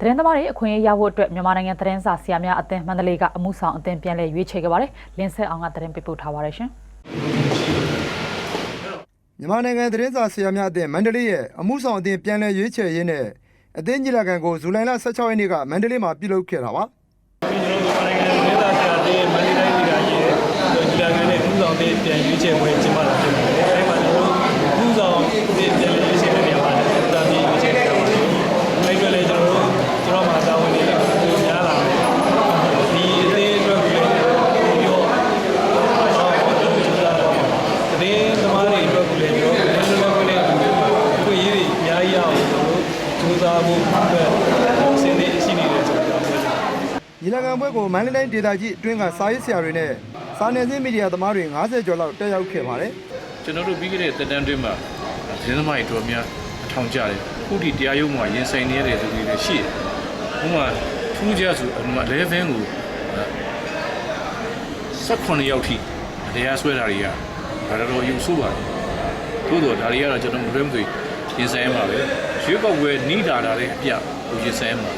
သတင်းသမားတွေအခွင့်အရေးရဖို့အတွက်မြန်မာနိုင်ငံသတင်းစာဆရာများအသင်းမန္တလေးကအမှုဆောင်အသင်းပြန်လည်ရွေးချယ်ခဲ့ပါတယ်လင်းဆက်အောင်ကသတင်းပေးပို့ထားပါတယ်ရှင်မြန်မာနိုင်ငံသတင်းစာဆရာများအသင်းမန္တလေးရဲ့အမှုဆောင်အသင်းပြန်လည်ရွေးချယ်ရေးနဲ့အသင်းကြီးလာခံကိုဇူလိုင်လ16ရက်နေ့ကမန္တလေးမှာပြုလုပ်ခဲ့တာပါကျွန်တော်တို့မြန်မာနိုင်ငံဒေသဆရာတေးမန္တလေးတိုင်းဒေသကြီးရဲ့ဒီလာငန်းနဲ့ကုဆောင်တဲ့ပြန်ရွေးချယ်ပွဲကျင်းပတာဖြစ်ပါတယ်။အဲဒီမှာကျွန်တော်တို့ကုဆောင်တဲ့ပြန်ရွေးချယ်တဲ့နေရာမှာလည်းတာပြီးရွေးချယ်ကြတာပါ။အဲဒီအတွက်လည်းကျွန်တော်တို့ကျွန်တော်မှာတာဝန်တွေပိုများလာတယ်။ဒီအသေးအတွက်ကိုလည်းပြီးတော့သတင်းသမားတွေအတွက်ကိုလည်းကျွန်တော်တို့လည်းလည်းလည်းကိုရေးတွေအများကြီးရအောင်ကျွန်တော်တို့စူးစမ်းဖို့ အတွက်အစဉ်နဲ့ရှိနေတယ်ဆိုတော့ပြောချင်ပါတယ်။ညီလာခံပွဲကိုမန္တလေးတိုင်းဒေသကြီးအတွင်းကစာရေးဆရာတွေနဲ့စာနယ်ဇင်းမီဒီယာသမားတွေ90ကျော်လောက်တက်ရောက်ခဲ့ပါတယ်ကျွန်တော်တို့ပြီးခဲ့တဲ့တက်တန်းတွင်းမှာသတင်းသမားတွေတော်များအထောင်ကျတယ်ခုဒီတရားရုံးမှာရင်ဆိုင်နေရတဲ့သူတွေလည်းရှိတယ်ဥပမာထူးခြားဆိုဥပမာ11ကို18ရောက်ထိတရားစွဲတာတွေကဒါတော့ယူဆိုးပါတယ်သို့တော့ဒါတွေကတော့ကျွန်တော်တို့မတွေရင်ဆိုင်ရမှာပဲ ရွေးကောက်ပွဲနီးတာတာလည်းအပြကိုရင်ဆိုင်ရမှာ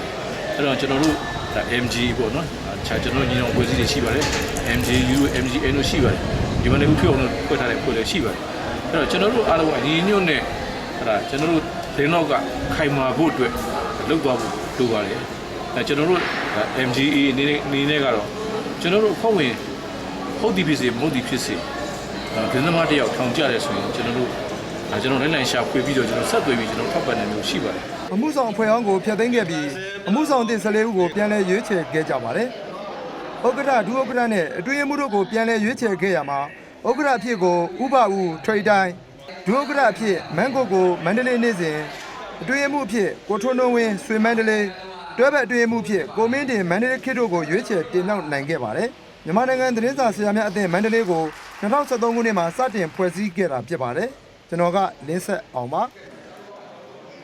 အဲ့တော့ကျွန်တော်တို့ဒါ MG ပေါ့နော်အခြားကျွန်တော်ညီတော်ပွဲစည်းတွေရှိပါတယ် MGU MGN တို့ရှိပါတယ်ဒီမှာလည်းဥဖြစ်အောင်လို့ဖွဲ့ထားတဲ့ဖွဲ့လည်းရှိပါတယ်အဲ့တော့ကျွန်တော်တို့အားလုံးကညီညွတ်နဲ့အဲ့ဒါကျွန်တော်တို့ဒင်းတော့ကခိုင်မာဖို့အတွက်လုပ်သွားဖို့လိုပါတယ်အဲကျွန်တော်တို့ MGE အနေနဲ့အနေနဲ့ကတော့ကျွန်တော်တို့ဖွဲ့ဝင်ဟုတ်ဒီဖြစ်စေမဟုတ်ဒီဖြစ်စေဒင်းသမားတယောက်ထောင်ကြတယ်ဆိုရင်ကျွန်တော်တို့ အဲကျွန်တော်လိုက်လိုက်ရှာဖွေပြီးတော့ကျွန်တော်ဆက်သွေးပြီးကျွန်တော်ထောက်ပံ့နေမျိုးရှိပါတယ်အမှုဆောင်အဖွဲ့အောင်ကိုဖျက်သိမ်းခဲ့ပြီးအမှုဆောင်အသင်း14ဦးကိုပြန်လည်ရွေးချယ်ခဲ့ကြပါတယ်ဥက္ကဋ္ဌဒုဥက္ကဋ္ဌနဲ့အတွင်းရေးမှူးတို့ကိုပြန်လည်ရွေးချယ်ခဲ့ရမှာဥက္ကဋ္ဌအဖြစ်ကိုဥပဦးထိတ်တိုင်းဒုဥက္ကဋ္ဌအဖြစ်မန်းကိုကိုမန္တလေးနေ့စဉ်အတွင်းရေးမှူးအဖြစ်ကိုထွန်းတွန်းဝင်းဆွေမန္တလေးတွဲဘက်အတွင်းရေးမှူးအဖြစ်ကိုမင်းတင်မန္တလေးခေတ်တို့ကိုရွေးချယ်တင်နှောက်နိုင်ခဲ့ပါတယ်မြန်မာနိုင်ငံသတင်းစာဆရာများအသင်းမန္တလေးကို2013ခုနှစ်မှာစတင်ဖွဲ့စည်းခဲ့တာဖြစ်ပါတယ် ကျွန်တော်ကလင်းဆက်အောင်ပါ